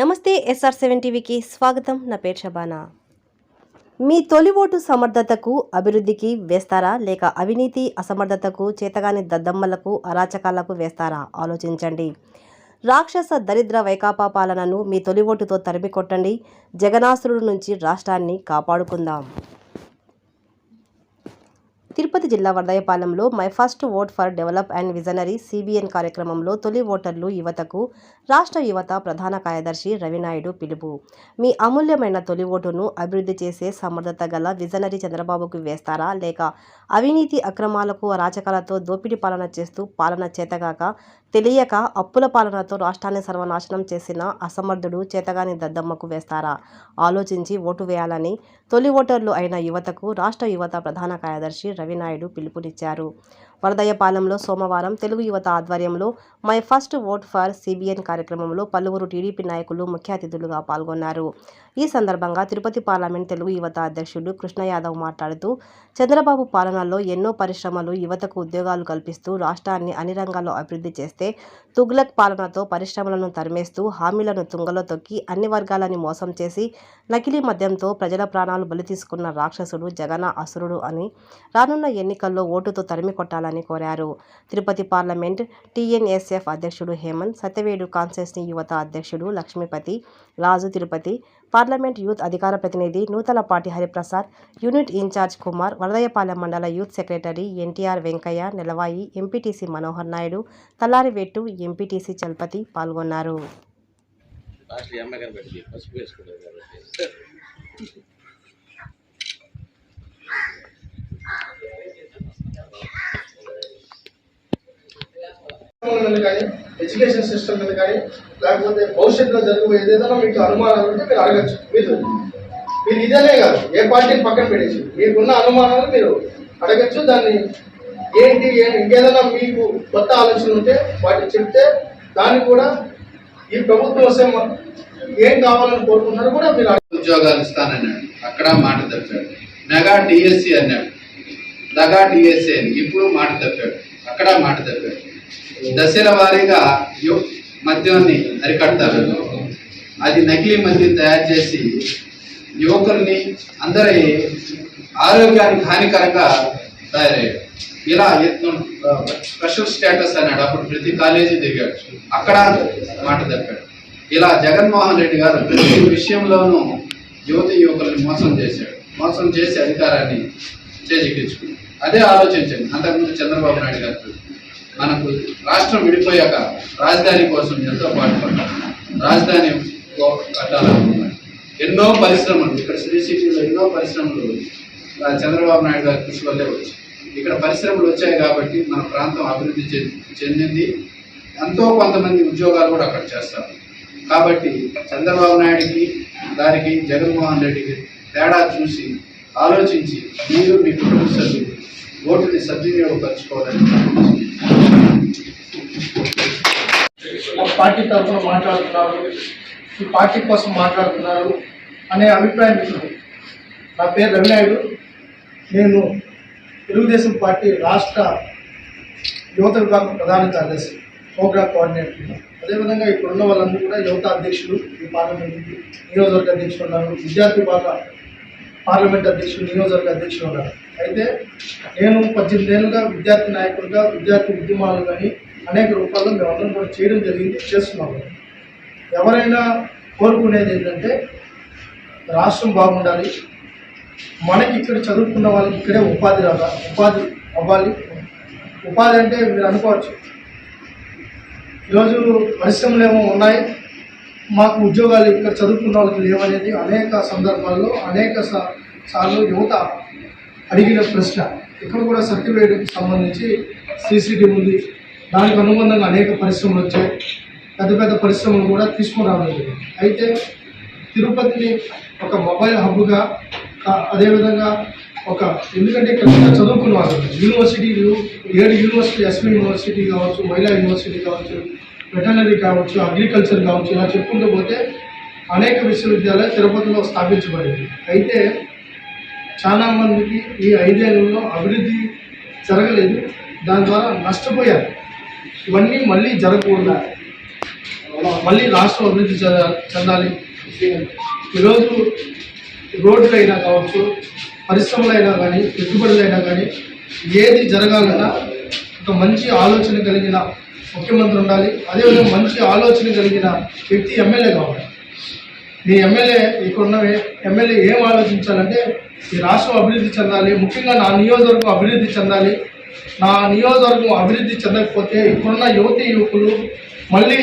నమస్తే SR seven టీవీకి స్వాగతం. నా పేరు షబానా. మీ తొలి ఓటు సమర్థతకు అభివృద్ధికి వేస్తారా? లేక అవినీతి అసమర్థతకు చేతగాని దద్దమ్మలకు అరాచకాలకు వేస్తారా? ఆలోచించండి. రాక్షస దరిద్ర వైకాపా పాలనను మీ తొలి ఓటుతో తరిమి కొట్టండి జగనాసురుడు నుంచి రాష్ట్రాన్ని కాపాడుకుందాం. తిరుపతి జిల్లా వర్దయపాలెంలో my first vote for develop and visionary CBN కార్యక్రమంలో తొలి ఓటర్లు యువతకు రాష్ట్ర యువత ప్రధాన కార్యదర్శి రవినాయుడు పిలుపు. మీ అమూల్యమైన తొలి ఓటును అభివృద్ధి చేసే సమర్థత గల విజనరీ చంద్రబాబుకు వేస్తారా? లేక అవినీతి అక్రమాలకు అరాచకాలతో దోపిడీ పాలన చేస్తూ పాలన చేతగాక తెలియక అప్పుల పాలనతో రాష్ట్రాన్ని సర్వనాశనం చేసిన అసమర్థుడు చేతగాని దద్దమ్మకు వేస్తారా? ఆలోచించి ఓటు వేయాలని తొలి ఓటర్లు అయిన యువతకు రాష్ట్ర యువత ప్రధాన కార్యదర్శి రవినాయుడు పిలుపునిచ్చారు. వరదయ్యపాలెంలో సోమవారం తెలుగు యువత ఆధ్వర్యంలో my first vote for CBN కార్యక్రమంలో పలువురు టీడీపీ నాయకులు ముఖ్య అతిథులుగా పాల్గొన్నారు. ఈ సందర్భంగా తిరుపతి పార్లమెంట్ తెలుగు యువత అధ్యక్షుడు కృష్ణ యాదవ్ మాట్లాడుతూ చంద్రబాబు పాలనలో ఎన్నో పరిశ్రమలు యువతకు ఉద్యోగాలు కల్పిస్తూ రాష్ట్రాన్ని అన్ని రంగాల్లో అభివృద్ధి చేస్తే తుగ్లక్ పాలనతో పరిశ్రమలను తరిమేస్తూ హామీలను తుంగలో తొక్కి అన్ని వర్గాలని మోసం చేసి నకిలీ మద్యంతో ప్రజల ప్రాణాలు బలి తీసుకున్న రాక్షసుడు జగన అసురుడు అని రానున్న ఎన్నికల్లో ఓటుతో తరిమి కొట్టాలని కోరారు. తిరుపతి పార్లమెంట్ టీఎన్ఎస్ఎఫ్ అధ్యక్షుడు హేమంత్ సత్యవేడు కాన్సెస్ని యువత అధ్యక్షుడు లక్ష్మీపతి రాజు తిరుపతి పార్లమెంట్ యూత్ అధికార ప్రతినిధి నూతలపాటి హరిప్రసాద్ యూనిట్ ఇన్ఛార్జ్ కుమార్ వరదయపాలెం మండల youth secretary NTR Venkaiah Nelavai MPTC Manohar Naidu Tallarivettu MPTC Chalapathi పాల్గొన్నారు. లాస్ట్ మీద కానీ ఎడ్యుకేషన్ సిస్టమ్ మీద కానీ లేకపోతే భవిష్యత్తులో జరగబోయేది ఏదైనా మీకు అనుమానాలు ఉంటే మీరు అడగచ్చు. మీరు మీరు ఇదేనే కాదు. ఏ పార్టీని పక్కన పెట్టేసి మీకున్న అనుమానాలు మీరు అడగచ్చు. దాన్ని ఏంటి ఇంకేదైనా మీకు కొత్త ఆలోచన ఉంటే వాటిని చెప్తే దాన్ని కూడా ఈ ప్రభుత్వం వస్తే ఏం కావాలని కోరుకుంటున్నారు కూడా మీరు ఉద్యోగాలు ఇస్తానన్నాడు. అక్కడ మాట తప్పాడు. మెగా డిఎస్సి అన్నాడు. దగా డిఎస్సి అని ఇప్పుడు మాట తప్పాడు. అక్కడ మాట తప్పాడు. దశల వారీగా మద్యాన్ని అరికడతారు. అది నకిలీ మద్యం తయారు చేసి యువకుల్ని అందరి ఆరోగ్యానికి హానికరంగా తయారయ్యాడు ఇలా ఎత్ను స్పెషల్ స్టేటస్ అన్నాడు. అప్పుడు ప్రతి కాలేజీ దిగాడు. అక్కడ మాట తప్పాడు. ఇలా జగన్మోహన్ రెడ్డి గారు ప్రతి విషయంలోనూ యువతి యువకుల్ని మోసం చేశాడు. మోసం చేసి అధికారాన్ని చేజిక్కించుకున్నాడు అదే ఆలోచించండి. అంతకుముందు చంద్రబాబు నాయుడు గారు మనకు రాష్ట్రం విడిపోయాక రాజధాని కోసం ఎంతో పాటుపడ్డాం రాజధాని కట్టాలనుకున్నాం. ఎన్నో పరిశ్రమలు ఇక్కడ శ్రీ సిటీలో ఎన్నో పరిశ్రమలు చంద్రబాబు నాయుడు గారి కృషి వల్లే వచ్చాయి. ఇక్కడ పరిశ్రమలు వచ్చాయి కాబట్టి మన ప్రాంతం అభివృద్ధి చెందింది. ఎంతో కొంతమంది ఉద్యోగాలు కూడా అక్కడ చేస్తారు. కాబట్టి చంద్రబాబు నాయుడికి దానికి జగన్మోహన్ రెడ్డికి తేడా చూసి ఆలోచించి మీరు మీ కుటుంబ సభ్యులు ఓటుని సద్వినియోగపరచుకోవాలని మా పార్టీ తరఫున మాట్లాడుతున్నారు. ఈ పార్టీ కోసం మాట్లాడుతున్నారు అనే అభిప్రాయం ఉంది. నా పేరు రవినాయుడు. నేను తెలుగుదేశం పార్టీ రాష్ట్ర యువత విభాగం ప్రధాన కార్యదర్శి ప్రోగ్రామ్ కోఆర్డినేటర్ అదేవిధంగా ఇప్పుడున్న వాళ్ళందరూ కూడా యువత అధ్యక్షులు ఈ పార్లమెంట్ నియోజకవర్గ అధ్యక్షులు ఉన్నారు. విద్యార్థి బాగా పార్లమెంట్ అధ్యక్షుడు నియోజకవర్గ అధ్యక్షుడు ఉన్నాడు అయితే నేను పద్దెనిమిది ఏళ్ళుగా విద్యార్థి నాయకుడిగా విద్యార్థి ఉద్యమాలు కానీ అనేక రూపాల్లో మేమందరం కూడా చేయడం జరిగింది చేస్తున్నాము. ఎవరైనా కోరుకునేది ఏంటంటే రాష్ట్రం బాగుండాలి మనకి ఇక్కడ చదువుకున్న వాళ్ళకి ఇక్కడే ఉపాధి రాదా ఉపాధి అవ్వాలి. ఉపాధి అంటే మీరు అనుకోవచ్చు. ఈరోజు పరిశ్రమలు ఏమో ఉన్నాయి మాకు ఉద్యోగాలు ఇక్కడ చదువుకున్న వాళ్ళకి లేవనేది అనేక సందర్భాల్లో అనేక సా- సార్లు యువత అడిగిన ప్రశ్న. ఇక్కడ కూడా సర్టిఫికేట్కి సంబంధించి సీసీటీవీ ఉంది. దానికి అనుబంధంగా అనేక పరిశ్రమలు వచ్చాయి. పెద్ద పెద్ద పరిశ్రమలు కూడా తీసుకుని రావడం జరిగింది. అయితే తిరుపతిని ఒక మొబైల్ హబ్గా అదేవిధంగా ఒక ఎందుకంటే ఇక్కడ చదువుకున్న వాళ్ళు యూనివర్సిటీలు ఏడు యూనివర్సిటీ ఎస్పీ యూనివర్సిటీ కావచ్చు మహిళా యూనివర్సిటీ కావచ్చు వెటనరీ కావచ్చు అగ్రికల్చర్ కావచ్చు ఇలా చెప్పుకుంటూ పోతే అనేక విశ్వవిద్యాలయాలు తిరుపతిలో స్థాపించబడింది. అయితే చాలా మందికి ఈ ఐదేళ్ళలో అభివృద్ధి జరగలేదు. దాని ద్వారా నష్టపోయారు. ఇవన్నీ మళ్ళీ జరగకూడదు మళ్ళీ రాష్ట్రం అభివృద్ధి చెందాలి. ఈరోజు రోడ్లైనా కావచ్చు పరిశ్రమలైనా కానీ పెట్టుబడులైనా కానీ ఏది జరగాలన్నా ఒక మంచి ఆలోచన కలిగిన ముఖ్యమంత్రి ఉండాలి. అదేవిధంగా మంచి ఆలోచన కలిగిన వ్యక్తి ఎమ్మెల్యే కావాలి. మీ ఎమ్మెల్యే ఇక్కడున్న ఎమ్మెల్యే ఏం ఆలోచించాలంటే ఈ రాష్ట్రం అభివృద్ధి చెందాలి ముఖ్యంగా నా నియోజకవర్గం అభివృద్ధి చెందాలి. నా నియోజకవర్గం అభివృద్ధి చెందకపోతే ఇక్కడున్న యువతి యువకులు మళ్ళీ